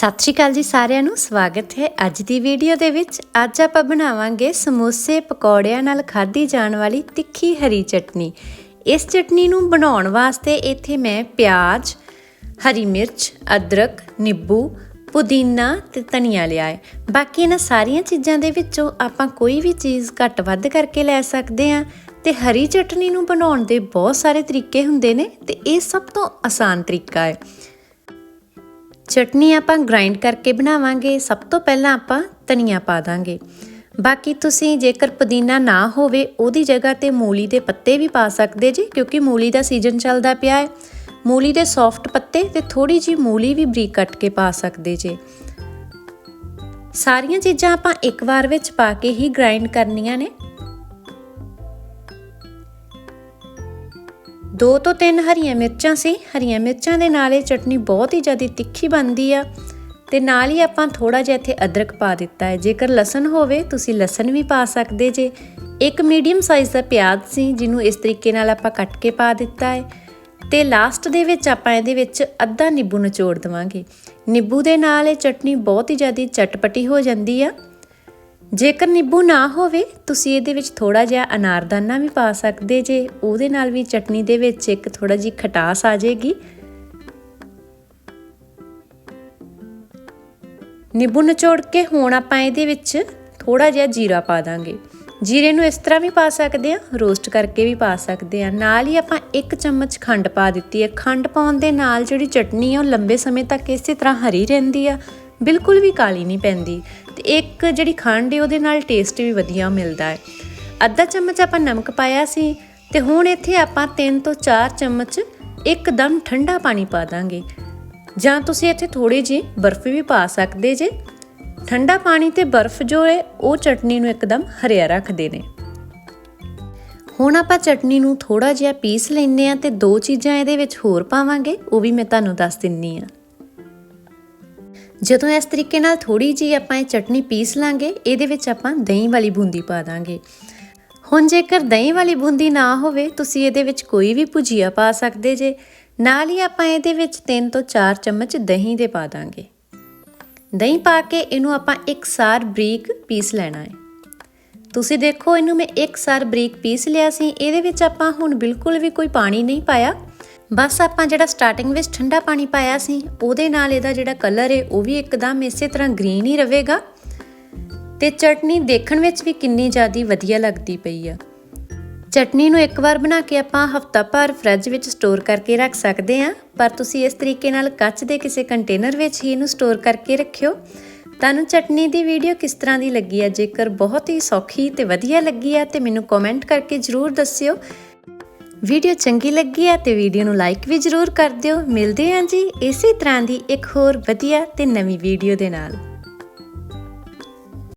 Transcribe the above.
ਸਤਿ ਸ਼੍ਰੀ ਅਕਾਲ ਜੀ ਸਾਰਿਆਂ ਨੂੰ, ਸਵਾਗਤ ਹੈ ਅੱਜ ਦੀ ਵੀਡੀਓ ਦੇ ਵਿੱਚ। ਅੱਜ ਆਪਾਂ ਬਣਾਵਾਂਗੇ ਸਮੋਸੇ ਪਕੌੜਿਆਂ ਨਾਲ ਖਾਧੀ ਜਾਣ ਵਾਲੀ ਤਿੱਖੀ ਹਰੀ ਚਟਨੀ। ਇਸ ਚਟਨੀ ਨੂੰ ਬਣਾਉਣ ਵਾਸਤੇ ਇੱਥੇ ਮੈਂ ਪਿਆਜ਼, ਹਰੀ ਮਿਰਚ, ਅਦਰਕ, ਨਿੰਬੂ, ਪੁਦੀਨਾ ਤੇ ਧਨੀਆ ਲਿਆ ਹੈ। ਬਾਕੀ ਇਹਨਾਂ ਸਾਰੀਆਂ ਚੀਜ਼ਾਂ ਦੇ ਵਿੱਚੋਂ ਆਪਾਂ ਕੋਈ ਵੀ ਚੀਜ਼ ਘੱਟ ਵੱਧ ਕਰਕੇ ਲੈ ਸਕਦੇ ਹਾਂ ਤੇ ਹਰੀ ਚਟਨੀ ਨੂੰ ਬਣਾਉਣ ਦੇ ਬਹੁਤ ਸਾਰੇ ਤਰੀਕੇ ਹੁੰਦੇ ਨੇ ਤੇ ਇਹ ਸਭ ਤੋਂ ਆਸਾਨ ਤਰੀਕਾ ਹੈ। ਚਟਨੀ ਆਪਾਂ ਗ੍ਰਾਈਂਡ ਕਰਕੇ ਬਣਾਵਾਂਗੇ। ਸਭ ਤੋਂ ਪਹਿਲਾਂ ਆਪਾਂ ਧਨੀਆ ਪਾ ਦਾਂਗੇ। ਬਾਕੀ ਤੁਸੀਂ ਜੇਕਰ ਪੁਦੀਨਾ ਨਾ ਹੋਵੇ, ਉਹਦੀ ਜਗ੍ਹਾ ਤੇ ਮੂਲੀ ਦੇ ਪੱਤੇ ਵੀ ਪਾ ਸਕਦੇ ਜੀ, ਕਿਉਂਕਿ ਮੂਲੀ ਦਾ ਸੀਜ਼ਨ ਚੱਲਦਾ ਪਿਆ ਹੈ। ਮੂਲੀ ਦੇ ਸੌਫਟ ਪੱਤੇ ਤੇ ਥੋੜੀ ਜੀ ਮੂਲੀ ਵੀ ਬਰੀਕ ਕੱਟ ਕੇ ਪਾ ਸਕਦੇ ਜੇ। ਸਾਰੀਆਂ ਚੀਜ਼ਾਂ ਆਪਾਂ ਇੱਕ ਵਾਰ ਵਿੱਚ ਪਾ ਕੇ ਹੀ ਗ੍ਰਾਈਂਡ ਕਰਨੀਆਂ ਨੇ। ਦੋ ਤੋਂ ਤਿੰਨ ਹਰੀਆਂ ਮਿਰਚਾਂ ਸੀ। ਹਰੀਆਂ ਮਿਰਚਾਂ ਦੇ ਨਾਲ ਇਹ ਚਟਨੀ ਬਹੁਤ ਹੀ ਜ਼ਿਆਦਾ ਤਿੱਖੀ ਬਣਦੀ ਆ ਤੇ ਨਾਲ ਹੀ ਆਪਾਂ ਥੋੜਾ ਜਿਹਾ ਇੱਥੇ ਅਦਰਕ ਪਾ ਦਿੱਤਾ ਹੈ। ਜੇਕਰ ਲਸਣ ਹੋਵੇ, ਤੁਸੀਂ ਲਸਣ ਵੀ ਪਾ ਸਕਦੇ ਜੇ। ਇੱਕ ਮੀਡੀਅਮ ਸਾਈਜ਼ ਦਾ ਪਿਆਜ਼ ਸੀ, ਜਿਹਨੂੰ ਇਸ ਤਰੀਕੇ ਨਾਲ ਆਪਾਂ ਕੱਟ ਕੇ ਪਾ ਦਿੱਤਾ ਹੈ। ਤੇ ਲਾਸਟ ਦੇ ਵਿੱਚ ਆਪਾਂ ਇਹਦੇ ਵਿੱਚ ਅੱਧਾ ਨਿੰਬੂ ਨਿਚੋੜ ਦਵਾਂਗੇ। ਨਿੰਬੂ ਦੇ ਨਾਲ ਇਹ ਚਟਨੀ ਬਹੁਤ ਹੀ ਜ਼ਿਆਦਾ ਚਟਪਟੀ ਹੋ ਜਾਂਦੀ ਆ। ਜੇਕਰ ਨਿੰਬੂ ਨਾ ਹੋਵੇ, ਤੁਸੀਂ ਇਹਦੇ ਵਿੱਚ ਥੋੜਾ ਜਿਹਾ ਅਨਾਰਦਾਨਾ ਵੀ ਪਾ ਸਕਦੇ ਜੇ। ਉਹਦੇ ਨਾਲ ਵੀ ਚਟਨੀ ਦੇ ਵਿੱਚ ਇੱਕ ਥੋੜਾ ਜਿਹੀ ਖਟਾਸ ਆ ਜਾਏਗੀ। ਨਿੰਬੂ ਨਿਚੋੜ ਕੇ ਹੁਣ ਆਪਾਂ ਇਹਦੇ ਵਿੱਚ ਥੋੜਾ ਜਿਹਾ ਜੀਰਾ ਪਾ ਦਾਂਗੇ। ਜੀਰੇ ਨੂੰ ਇਸ ਤਰ੍ਹਾਂ ਵੀ ਪਾ ਸਕਦੇ ਆ ਰੋਸਟ ਕਰਕੇ ਵੀ ਪਾ ਸਕਦੇ ਆ ਨਾਲ ਹੀ ਆਪਾਂ 1 ਚਮਚ ਖੰਡ ਪਾ ਦਿੱਤੀ ਹੈ। ਖੰਡ ਪਾਉਣ ਦੇ ਨਾਲ ਜਿਹੜੀ ਚਟਨੀ ਆ, ਉਹ ਲੰਬੇ ਸਮੇਂ ਤੱਕ ਇਸੇ ਤਰ੍ਹਾਂ ਹਰੀ ਰਹਿੰਦੀ ਆ। ਬਿਲਕੁਲ ਵੀ ਕਾਲੀ ਨਹੀਂ ਪੈਂਦੀ ਤੇ ਇੱਕ ਜਿਹੜੀ ਖੰਡ ਹੈ ਉਹਦੇ ਨਾਲ ਟੇਸਟ ਵੀ ਵਧੀਆ ਮਿਲਦਾ ਹੈ। ਅੱਧਾ ਚਮਚ ਆਪਾਂ ਨਮਕ ਪਾਇਆ ਸੀ ਤੇ ਹੁਣ ਇੱਥੇ ਆਪਾਂ 3 ਤੋਂ 4 ਚਮਚ ਇੱਕਦਮ ਠੰਡਾ ਪਾਣੀ ਪਾ ਦਾਂਗੇ। ਜਾਂ ਤੁਸੀਂ ਇੱਥੇ ਥੋੜੀ ਜੀ ਬਰਫ਼ ਵੀ ਪਾ ਸਕਦੇ ਜੇ। ਠੰਡਾ ਪਾਣੀ ਤੇ ਬਰਫ਼ ਜੋ ਹੈ ਉਹ ਚਟਨੀ ਨੂੰ ਇੱਕਦਮ ਹਰਿਆ ਰੱਖਦੇ ਨੇ। ਹੁਣ ਆਪਾਂ ਚਟਨੀ ਨੂੰ ਥੋੜਾ ਜਿਹਾ ਪੀਸ ਲੈਨੇ ਆ ਤੇ ਦੋ ਚੀਜ਼ਾਂ ਇਹਦੇ ਵਿੱਚ ਹੋਰ ਪਾਵਾਂਗੇ, ਉਹ ਵੀ ਮੈਂ ਤੁਹਾਨੂੰ ਦੱਸ ਦਿੰਨੀ ਆ ਜਦੋਂ ਇਸ ਤਰੀਕੇ ਨਾਲ ਥੋੜੀ ਜੀ ਆਪਾਂ ਇਹ ਚਟਨੀ ਪੀਸ ਲਾਂਗੇ, ਇਹਦੇ ਵਿੱਚ ਆਪਾਂ ਦਹੀਂ ਵਾਲੀ ਬੂੰਦੀ ਪਾ ਦਾਂਗੇ। ਹੁਣ ਜੇਕਰ ਦਹੀਂ ਵਾਲੀ ਬੂੰਦੀ ਨਾ ਹੋਵੇ, ਤੁਸੀਂ ਇਹਦੇ ਵਿੱਚ ਕੋਈ ਵੀ ਭੁਜੀਆ ਪਾ ਸਕਦੇ ਜੇ। ਨਾਲ ਹੀ ਆਪਾਂ ਇਹਦੇ ਵਿੱਚ 3 ਤੋਂ 4 ਚਮਚ ਦਹੀਂ ਦੇ ਪਾ ਦਾਂਗੇ। ਦਹੀਂ ਪਾ ਕੇ ਇਹਨੂੰ ਆਪਾਂ ਇੱਕ ਸਾਰ ਬਰੀਕ ਪੀਸ ਲੈਣਾ ਹੈ। ਤੁਸੀਂ ਦੇਖੋ, ਇਹਨੂੰ ਮੈਂ ਇੱਕ ਸਾਰ ਬਰੀਕ ਪੀਸ ਲਿਆ ਸੀ। ਇਹਦੇ ਵਿੱਚ ਆਪਾਂ ਹੁਣ ਬਿਲਕੁਲ ਵੀ ਕੋਈ ਪਾਣੀ ਨਹੀਂ ਪਾਇਆ। ਬਸ ਆਪਾਂ ਜਿਹੜਾ ਸਟਾਰਟਿੰਗ ਵਿੱਚ ਠੰਡਾ ਪਾਣੀ ਪਾਇਆ ਸੀ, ਉਹਦੇ ਨਾਲ ਇਹਦਾ ਜਿਹੜਾ ਕਲਰ ਹੈ ਉਹ ਵੀ ਇੱਕਦਮ ਇਸੇ ਤਰ੍ਹਾਂ ਗ੍ਰੀਨ ਹੀ ਰਹੇਗਾ। ਤੇ ਚਟਨੀ ਦੇਖਣ ਵਿੱਚ ਵੀ ਕਿੰਨੀ ਜ਼ਿਆਦੀ ਵਧੀਆ ਲੱਗਦੀ ਪਈ ਆ। ਚਟਨੀ ਨੂੰ ਇੱਕ ਵਾਰ ਬਣਾ ਕੇ ਆਪਾਂ ਹਫਤਾ ਭਰ ਫ੍ਰਿਜ ਵਿੱਚ ਸਟੋਰ ਕਰਕੇ ਰੱਖ ਸਕਦੇ ਹਾਂ, ਪਰ ਤੁਸੀਂ ਇਸ ਤਰੀਕੇ ਨਾਲ ਕੱਚ ਦੇ ਕਿਸੇ ਕੰਟੇਨਰ ਵਿੱਚ ਹੀ ਇਹਨੂੰ ਸਟੋਰ ਕਰਕੇ ਰੱਖਿਓ। ਤੁਹਾਨੂੰ ਚਟਨੀ ਦੀ ਵੀਡੀਓ ਕਿਸ ਤਰ੍ਹਾਂ ਦੀ ਲੱਗੀ ਆ, ਜੇਕਰ ਬਹੁਤ ਹੀ ਸੌਖੀ ਤੇ ਵਧੀਆ ਲੱਗੀ ਆ, ਤੇ ਮੈਨੂੰ ਕਮੈਂਟ ਕਰਕੇ ਜਰੂਰ ਦੱਸਿਓ। ਵੀਡੀਓ ਚੰਗੀ ਲੱਗੀ ਹੈ ਤੇ ਵੀਡੀਓ ਨੂੰ ਲਾਈਕ ਵੀ ਜਰੂਰ ਕਰ ਦਿਓ। ਮਿਲਦੇ ਹਾਂ ਜੀ ਇਸੇ ਤਰ੍ਹਾਂ ਦੀ ਇੱਕ ਹੋਰ ਵਧੀਆ ਤੇ ਨਵੀਂ ਵੀਡੀਓ ਦੇ ਨਾਲ।